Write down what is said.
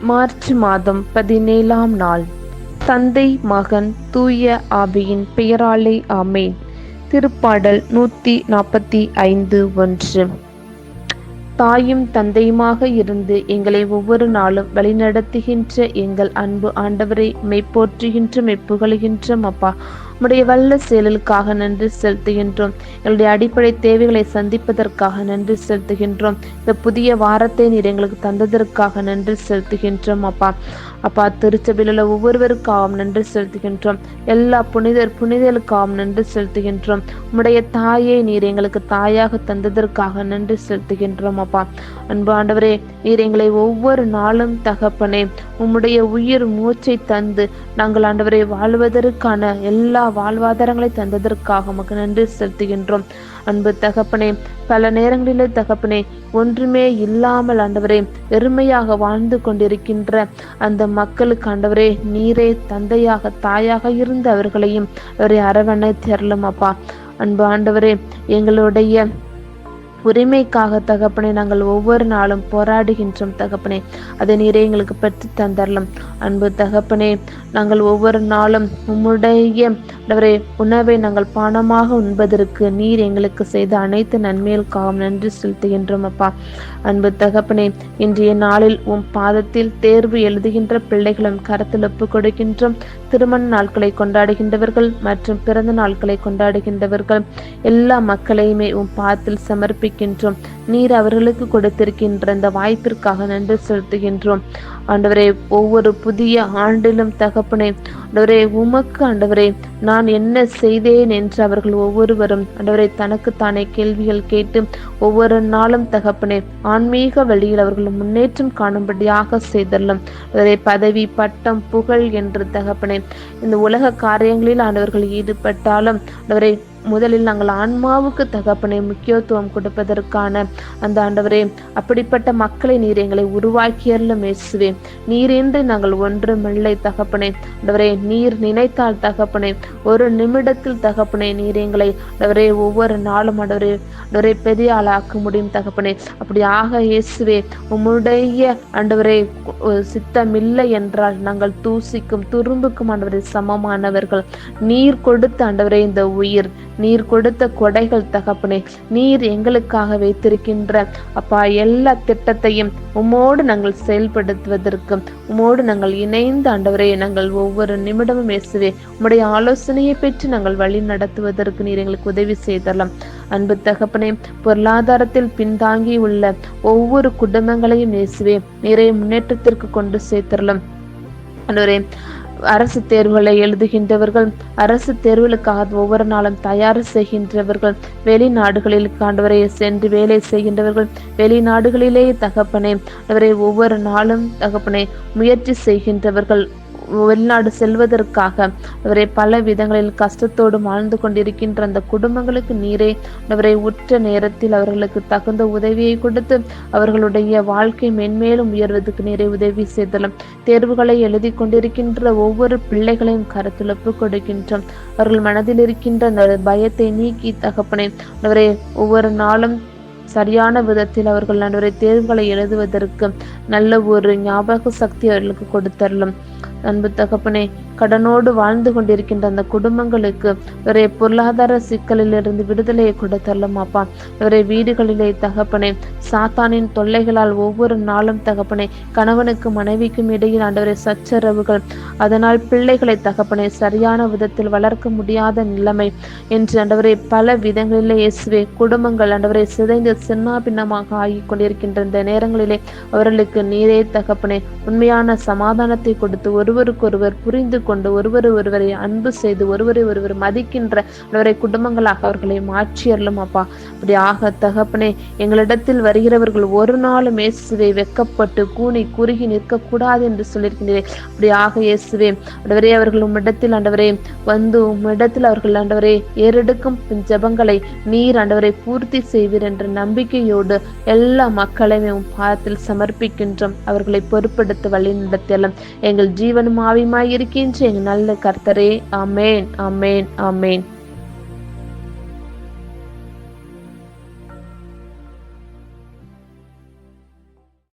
March மாதம் பதினேழாம் நாள். தந்தை மகன் தூய ஆபியின் பெயராலே ஆமேன். திருப்பாடல் நூற்றி நாற்பத்தி ஐந்து ஒன்று. தாயும் தந்தையுமாக இருந்து எங்களை ஒவ்வொரு நாளும் வழிநடத்துகின்ற எங்கள் அன்பு ஆண்டவரை மெய்ப்போற்றுகின்ற மெய்ப்புகழுகின்ற அப்பா உம்முடைய வல்ல செயலுக்காக நன்றி செலுத்துகின்றோம். எங்களுடைய அடிப்படை தேவைகளை சந்திப்பதற்காக நன்றி செலுத்துகின்றோம். இந்த புதிய வாரத்தை நீர் எங்களுக்கு தந்ததற்காக நன்றி செலுத்துகின்றோம் அப்பா. அப்பா திருச்சபையில் உள்ள ஒவ்வொருவருக்காகவும் நன்றி செலுத்துகின்றோம். எல்லா புனிதர் புனிதர்களுக்காகவும் நன்றி செலுத்துகின்றோம். உம்முடைய தாயை நீர் எங்களுக்கு தாயாக தந்ததற்காக நன்றி செலுத்துகின்றோம் அப்பா. அன்பு ஆண்டவரே நீர் எங்களை ஒவ்வொரு நாளும் தகப்பனே உம்முடைய உயிர் மூச்சை தந்து நாங்கள் ஆண்டவரை வாழ்வதற்கான எல்லா வாழ்வாதாரங்களை தந்ததற்காக உமக்கு நன்றி செலுத்துகின்றோம். அன்பு தகப்பனே பல நேரங்களிலே தகப்பனே ஒன்றுமே இல்லாமல் ஆண்டவரே வெறுமையாக வாழ்ந்து கொண்டிருக்கின்ற அந்த மக்களுக்கு ஆண்டவரே நீரே தந்தையாக தாயாக இருந்த அவர்களையும் அவரை அரவணை தெரலும் அப்பா. அன்பு ஆண்டவரே எங்களுடைய உரிமைக்காக தகப்பனை நாங்கள் ஒவ்வொரு நாளும் போராடுகின்றோம் தகப்பனே. அதை நீரே எங்களுக்கு பெற்று தந்தரலாம். அன்பு தகப்பனே நாங்கள் ஒவ்வொரு நாளும் உம்முடைய உணவை நாங்கள் பானமாக உண்பதற்கு நீர் எங்களுக்கு செய்த அனைத்து நன்மைகளுக்காகவும் நன்றி செலுத்துகின்றோம் அப்பா. அன்பு தகப்பனே இன்றைய நாளில் உம் பாதத்தில் தேர்வு எழுதுகின்ற பிள்ளைகளும் கரத்தில் ஒப்பு கொடுக்கின்றோம். திருமண நாட்களை கொண்டாடுகின்றவர்கள் மற்றும் பிறந்த நாட்களை கொண்டாடுகின்றவர்கள் எல்லா மக்களையுமே உம் பாதத்தில் சமர்ப்பிக்க சமர்ப்பிக்கின்றோம் நீர் அவர்களுக்கு கொடுத்திருக்கின்ற இந்த வாய்ப்பிற்காக நன்றி செலுத்துகின்றோம். ஆண்டவரே ஒவ்வொரு புதிய ஆண்டிலும் தகப்பனே ஆண்டவரே உமக்கு ஆண்டவரே நான் என்ன செய்தேன் என்று அவர்கள் ஒவ்வொருவரும் ஆண்டவரை தனக்கு தானே கேள்விகள் கேட்டு ஒவ்வொரு நாளும் தகப்பனே ஆன்மீக வழியில் அவர்கள் முன்னேற்றம் காணும்படியாக செய்தல்லும் அவரை பதவி பட்டம் புகழ் என்று தகப்பனே இந்த உலக காரியங்களில் ஆண்டவர்கள் ஈடுபட்டாலும் அவரை முதலில் நாங்கள் ஆன்மாவுக்கு தகப்பனை முக்கியத்துவம் கொடுப்பதற்கான அந்த ஆண்டவரே அப்படிப்பட்ட மக்களை நீர் எங்களை உருவாக்கியல்ல மேசுவே நீரின்றி நாங்கள் ஒன்றுமில்லை தகப்பனே. ஆண்டவரே நீர் நினைத்தால் தகப்பனே. ஒரு நிமிடத்தில் தகப்பனே நீர் எங்களை ஆண்டவரே ஒவ்வொரு நாளும் ஆண்டவரே ஆண்டவரே பெரிய ஆளாக்க முடியும் தகப்பனே. அப்படியாக இயேசுவே உம்முடைய ஆண்டவரே சித்தமில்லை என்றால் நாங்கள் தூசிக்கும் துரும்புக்கும் அண்டவரை சமமானவர்கள். நீர் கொடுத்த ஆண்டவரே இந்த உயிர் நீர் கொடுத்த கொடைகள் தகப்பனே. நீர் எங்களுக்காக வைத்திருக்கின்ற அப்பா எல்லா திட்டத்தையும் உம்மோடு நாங்கள் செயல்படுத்துவது செய்வதற்கு உமோடு நாங்கள் இணைந்து ஆண்டவரே நாங்கள் ஒவ்வொரு நிமிடமும் இயேசுவே உம்முடைய ஆலோசனையை பெற்று நாங்கள் வழி நடத்துவதற்கு நீர் எங்களுக்கு உதவி செய்தலாம் அன்பு தகப்பனே பொருளாதாரத்தில் பின்தாங்கி உள்ள ஒவ்வொரு குடும்பங்களையும் இயேசுவே நிறைய முன்னேற்றத்திற்கு கொண்டு சேர்த்தரலாம். அன்றவரே அரசு தேர்வுகளை எழுதுகின்றவர்கள் அரசு தேர்வுகளுக்காக ஒவ்வொரு நாளும் தயார் செய்கின்றவர்கள் வெளிநாடுகளில் காண்டவரை சென்று வேலை செய்கின்றவர்கள் வெளிநாடுகளிலேயே தகப்பனே அவரை ஒவ்வொரு நாளும் தகப்பனை முயற்சி செய்கின்றவர்கள். வெளிநாடு செல்வதற்காக அவரை பல விதங்களில் கஷ்டத்தோடு வாழ்ந்து கொண்டிருக்கின்ற அந்த குடும்பங்களுக்கு நீரே அவரை உற்ற நேரத்தில் அவர்களுக்கு தகுந்த உதவியை கொடுத்து அவர்களுடைய வாழ்க்கை மென்மேலும் உயர்வதற்கு நீரை உதவி செய்தலும். தேர்வுகளை எழுதி கொண்டிருக்கின்ற ஒவ்வொரு பிள்ளைகளையும் கருத்துழப்பு கொடுக்கின்றோம். அவர்கள் மனதில் இருக்கின்ற அந்த பயத்தை நீக்கி தகப்பனை அவரை ஒவ்வொரு நாளும் சரியான விதத்தில் அவர்கள் நடுவரை தேர்வுகளை எழுதுவதற்கு நல்ல ஒரு ஞாபக சக்தி அவர்களுக்கு கொடுத்தரலும். அன்பு தகப்பனே கடனோடு வாழ்ந்து கொண்டிருக்கின்ற அந்த குடும்பங்களுக்கு ஒரே பொருளாதார சிக்கலிலிருந்து விடுதலையை கொடுத்தரலும் அப்பா ஒரே வீடுகளிலே தகப்பனே சாத்தானின் தொல்லைகளால் ஒவ்வொரு நாளும் தகப்பனே கணவனுக்கு மனைவிக்கும் இடையில் ஆண்டவரை சச்சரவுகள். அதனால் பிள்ளைகளை தகப்பனே சரியான விதத்தில் வளர்க்க முடியாத நிலைமை என்று ஆண்டவரை பல விதங்களிலே இயேசுவே குடும்பங்கள் ஆண்டவரை சிதைந்து சின்ன பின்னமாக ஆகி கொண்டிருக்கின்ற இந்த நேரங்களிலே அவர்களுக்கு நீரே தகப்பனே உண்மையான சமாதானத்தை கொடுத்து ஒரு ஒருவருக்கொருவர் புரிந்து கொண்டு ஒருவர் ஒருவரை அன்பு செய்து ஒருவரை ஒருவர் மதிக்கின்ற அவரை குடும்பங்களாக அவர்களை மாற்றியறலும் அப்பா. அப்படி ஆக தகப்பனே எங்களிடத்தில் வருகிறவர்கள் ஒரு நாளும் இயேசுவை வெக்கப்பட்டு கூனி குறுகி நிற்கக்கூடாது என்று சொல்லியிருக்கின்றேன் அப்படி ஆக இயேசுவே ஆண்டவரே அவர்கள் உம்மிடத்தில் ஆண்டவரே வந்து உம்மிடத்தில் அவர்கள் ஆண்டவரே ஏறெடுக்கும் ஜபங்களை நீர் ஆண்டவரை பூர்த்தி செய்வீர் என்ற நம்பிக்கையோடு எல்லா மக்களையும் பாதத்தில் சமர்ப்பிக்கின்றோம். அவர்களை பொறுப்படுத்த வழி நடத்தலாம் எங்கள் ஜீவன் ஆவியுமாய் இருக்கின்ற எங்கள் நல்ல கர்த்தரே அமேன் அமேன் அமேன்